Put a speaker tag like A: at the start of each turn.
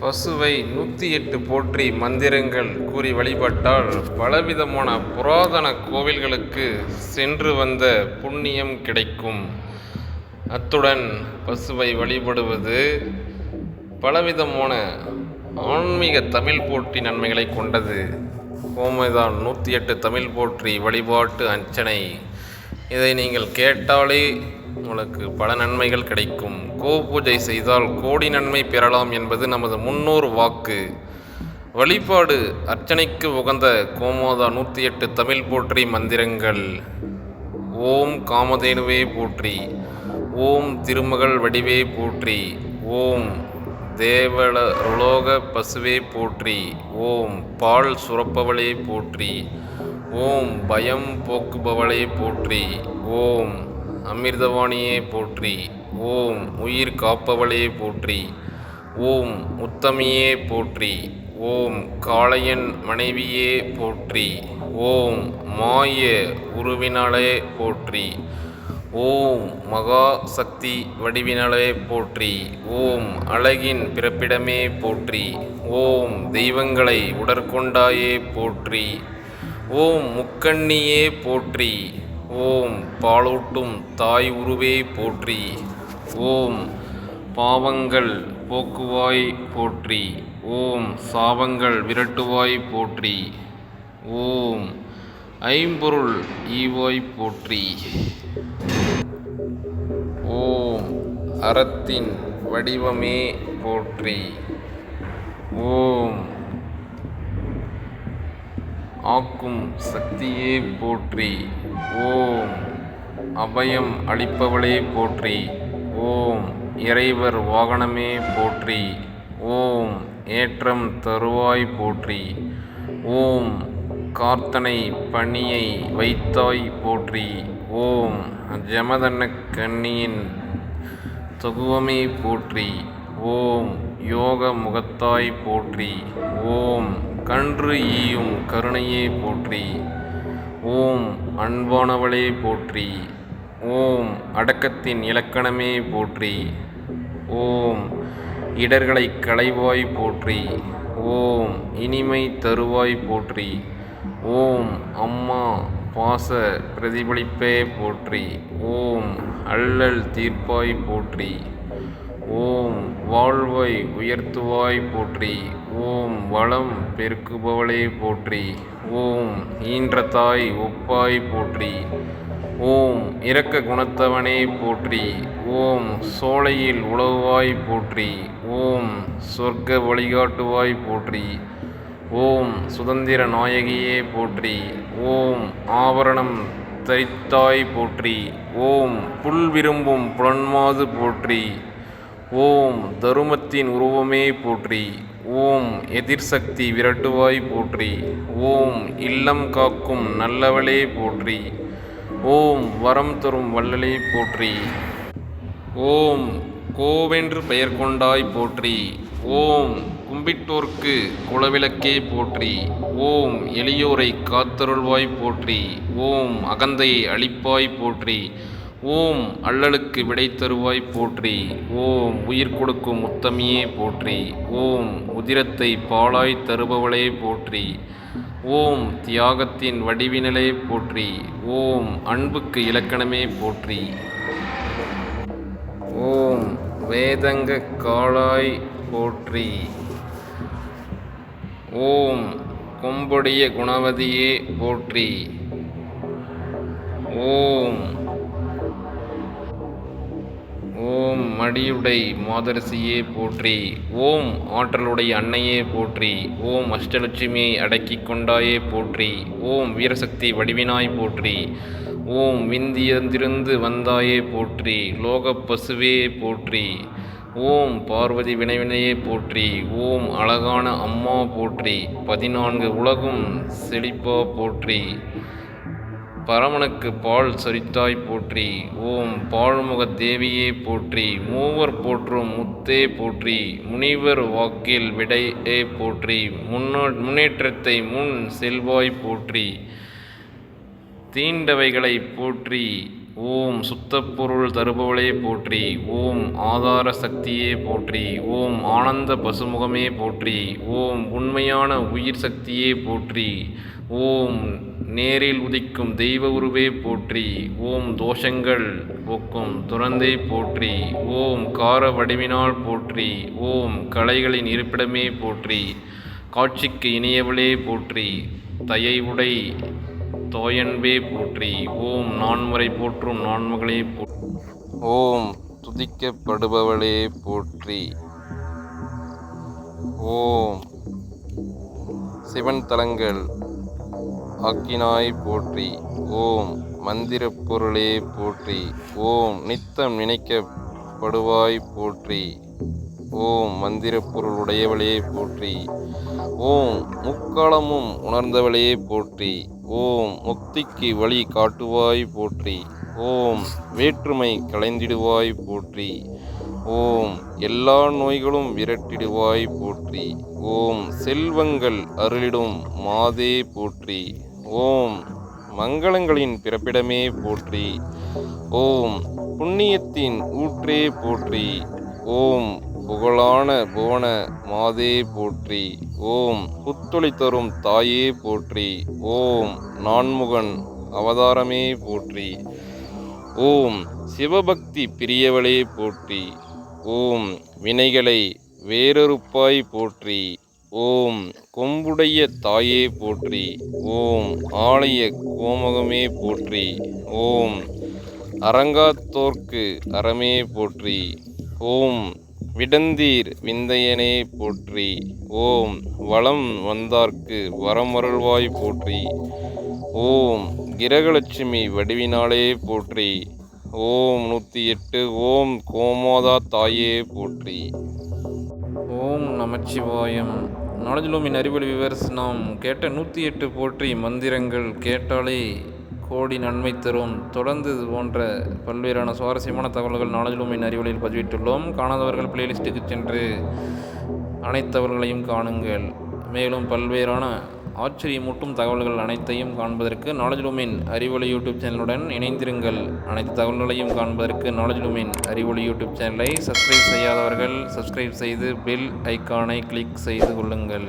A: பசுவை நூற்றி எட்டு போற்றி மந்திரங்கள் கூறி வழிபட்டால் பலவிதமான புராதன கோவில்களுக்கு சென்று வந்த புண்ணியம் கிடைக்கும். அத்துடன் பசுவை வழிபடுவது பலவிதமான ஆன்மீக தமிழ் போற்றி நன்மைகளை கொண்டது. கோமைதான் நூற்றி எட்டு தமிழ் போற்றி வழிபாட்டு அர்ச்சனை இதை நீங்கள் கேட்டாலே உங்களுக்கு பல நன்மைகள் கிடைக்கும். கோ பூஜை செய்தால் கோடி நன்மை பெறலாம் என்பது நமது முன்னோர் வாக்கு. வழிபாடு அர்ச்சனைக்கு உகந்த கோமாதா நூற்றி எட்டு தமிழ் போற்றி மந்திரங்கள். ஓம் காமதேனுவே போற்றி. ஓம் திருமகள் வடிவே போற்றி. ஓம் தேவல ருலோக பசுவே போற்றி. ஓம் பால் சுரப்பவளே போற்றி. ஓம் பயம் போக்குபவளே போற்றி. ஓம் அமிர்தவாணியே போற்றி. ஓம் உயிர் காப்பவளே போற்றி. ஓம் உத்தமியே போற்றி. ஓம் காளையன் மனைவியே போற்றி. ஓம் மாய உருவினாலே போற்றி. ஓம் மகா சக்தி வடிவினாலே போற்றி. ஓம் அழகின் பிறப்பிடமே போற்றி. ஓம் தெய்வங்களை உடற்கொண்டாயே போற்றி. ஓம் முக்கண்ணியே போற்றி. ஓம் பாலூட்டும் தாய் உருவே போற்றி. ஓம் பாவங்கள் போக்குவாய் போற்றி. ஓம் சாபங்கள் விரட்டுவாய் போற்றி. ஓம் ஐம்பொருள் ஈவாய் போற்றி. ஓம் அறத்தின் வடிவமே போற்றி. ஓம் ஆக்கும் சக்தியே போற்றி. ஓம். அபயம் அளிப்பவளே போற்றி. ஓம். இறைவர் வாகனமே போற்றி. ஓம். ஏற்றம் தருவாய் போற்றி. ஓம். கார்த்தனை பணியை வைத்தாய் போற்றி. ஓம். ஜமதன்ன கண்ணியின் தொகுவமே போற்றி. ஓம். யோக முகத்தாய் போற்றி. ஓம். கன்று ஈயும் கருணையே போற்றி. ஓம் அன்பானவளே போற்றி. ஓம் அடக்கத்தின் இலக்கணமே போற்றி. ஓம் இடர்களை களைவாய் போற்றி. ஓம் இனிமை தருவாய் போற்றி. ஓம் அம்மா பாச பிரதிபலிப்பே போற்றி. ஓம் அல்லல் தீர்ப்பாய் போற்றி. ஓம் வாழ்வை உயர்த்துவாய் போற்றி. ஓம் வளம் பெருக்குபவளே போற்றி. ஓம் ஈன்ற தாய் ஒப்பாய் போற்றி. ஓம் இரக்க குணத்தவனே போற்றி. ஓம் சோலையில் உழவாய் போற்றி. ஓம் சொர்க்க வழிகாட்டுவாய் போற்றி. ஓம் சுதந்திர நாயகியே போற்றி. ஓம் ஆவரணம் தரித்தாய் போற்றி. ஓம் புல் விரும்பும் புலன்மாது போற்றி. ஓம் தருமத்தின் உருவமே போற்றி. ஓம் எதிர்சக்தி விரட்டுவாய் போற்றி. ஓம் இல்லம் காக்கும் நல்லவளே போற்றி. ஓம் வரம் தரும் வள்ளலே போற்றி. ஓம் கோவென்று பெயர் கொண்டாய் போற்றி. ஓம் கும்பிட்டோர்க்கு குலவிளக்கே போற்றி. ஓம் எளியோரை காத்தருள்வாய் போற்றி. ஓம் அகந்தையை அழிப்பாய் போற்றி. ஓம் அல்லலுக்கு விடை தருவாய் போற்றி. ஓம் உயிர் கொடுக்கும் முத்தமியே போற்றி. ஓம் உதிரத்தை பாலாய் தருபவளே போற்றி. ஓம் தியாகத்தின் வடிவினலே போற்றி. ஓம் அன்புக்கு இலக்கணமே போற்றி. ஓம் வேதங்க காளாய் போற்றி. ஓம் கொம்புடைய குணவதியே போற்றி. ஓம் ஓம் மடியுடை மாதரசியே போற்றி ஓம் ஆற்றலுடைய அன்னையே போற்றி ஓம் அஷ்டலட்சுமியை அடக்கி கொண்டாயே போற்றி ஓம் வீரசக்தி வடிவினாய் போற்றி ஓம் விந்தியந்திருந்து வந்தாயே போற்றி லோகப் பசுவே போற்றி ஓம் பார்வதி வினைவினையே போற்றி ஓம் அழகான அம்மா போற்றி பதினான்கு உலகும் செழிப்பா போற்றி. பரமனுக்கு பால் சரித்தாய் போற்றி ஓம் பால்முகத் தேவியே போற்றி மூவர் போற்றும் முத்தே போற்றி முனிவர் வாக்கில் விடையே போற்றி முன்னோ முன்னேற்றத்தை முன் செல்வாய் போற்றி தீண்டவைகளை போற்றி ஓம் சுத்தப்பொருள் தருபவளே போற்றி ஓம் ஆதார சக்தியே போற்றி ஓம் ஆனந்த பசுமுகமே போற்றி ஓம் உண்மையான உயிர் சக்தியே போற்றி ஓம் நேரில் உதிக்கும் தெய்வ உருவே போற்றி ஓம் தோஷங்கள் போக்கும் துறந்தே போற்றி ஓம் கார வடிவினால் போற்றி ஓம் கலைகளின் இருப்பிடமே போற்றி காட்சிக்கு இணையவளே போற்றி தயை உடை தோயன்பே போற்றி. ஓம் நான்முறை போற்றும் நான்மகளே போற்றி ஓம் துதிக்கப்படுபவளே போற்றி. ஓம் சிவன் தலங்கள் ஆக்கினாய் போற்றி. ஓம் மந்திரப் பொருளே போற்றி. ஓம் நித்தம் நினைக்கப்படுவாய் போற்றி. ஓம் மந்திரப் பொருள் உடையவளே போற்றி. ஓம் முக்காலமும் உணர்ந்தவளே போற்றி. ஓம் முக்திக்கு வழி காட்டுவாய் போற்றி. ஓம் வேற்றுமை களைந்திடுவாய் போற்றி. ஓம் எல்லா நோய்களும் விரட்டிடுவாய் போற்றி. ஓம் செல்வங்கள் அருளிடும் மாதே போற்றி. ஓம் மங்களங்களின் பிறப்பிடமே போற்றி. ஓம் புண்ணியத்தின் ஊற்றே போற்றி. ஓம் புகழான புவன மாதே போற்றி. ஓம் புத்துளி தரும் தாயே போற்றி. ஓம் நான்முகன் அவதாரமே போற்றி. ஓம் சிவபக்தி பிரியவளே போற்றி. ஓம் வினைகளை வேறொருப்பாய் போற்றி. ஓம் கொம்புடைய தாயே போற்றி. ஓம் ஆலய கோமகமே போற்றி. ஓம் அரங்காத்தோர்க்கு அறமே போற்றி. ஓம் விடந்தீர் விந்தையனே போற்றி. ஓம் வளம் வந்தார்க்கு வரமருள்வாய் போற்றி. ஓம் கிரகலட்சுமி வடிவினாலே போற்றி. ஓம் நூற்றி எட்டு ஓம் கோமோதா தாயே போற்றி. ஓம் நமச்சிவாயம். நாலேஜ்லூமின் அறிவொளி விவர்ஸ் நாம் கேட்ட நூற்றி எட்டு போற்றி மந்திரங்கள் கேட்டாலே கோடி நன்மை தரும். தொடர்ந்து இது போன்ற பல்வேறான சுவாரஸ்யமான தகவல்கள் நாலேஜ்லூமின் அறிவொளியில் பதிவிட்டுள்ளோம். காணாதவர்கள் பிளேலிஸ்ட்டுக்கு சென்று அனைத்து தகவல்களையும் காணுங்கள். மேலும் பல்வேறான ஆச்சரியமூட்டும் தகவல்கள் அனைத்தையும் காண்பதற்கு நாலேஜ் லூமின் அறிவொளி யூடியூப் சேனலுடன் இணைந்திருங்கள். அனைத்து தகவல்களையும் காண்பதற்கு நாலேஜ் லூமின் யூடியூப் சேனலை சப்ஸ்கிரைப் செய்யாதவர்கள் சப்ஸ்கிரைப் செய்து பெல் ஐக்கானை கிளிக் செய்து கொள்ளுங்கள்.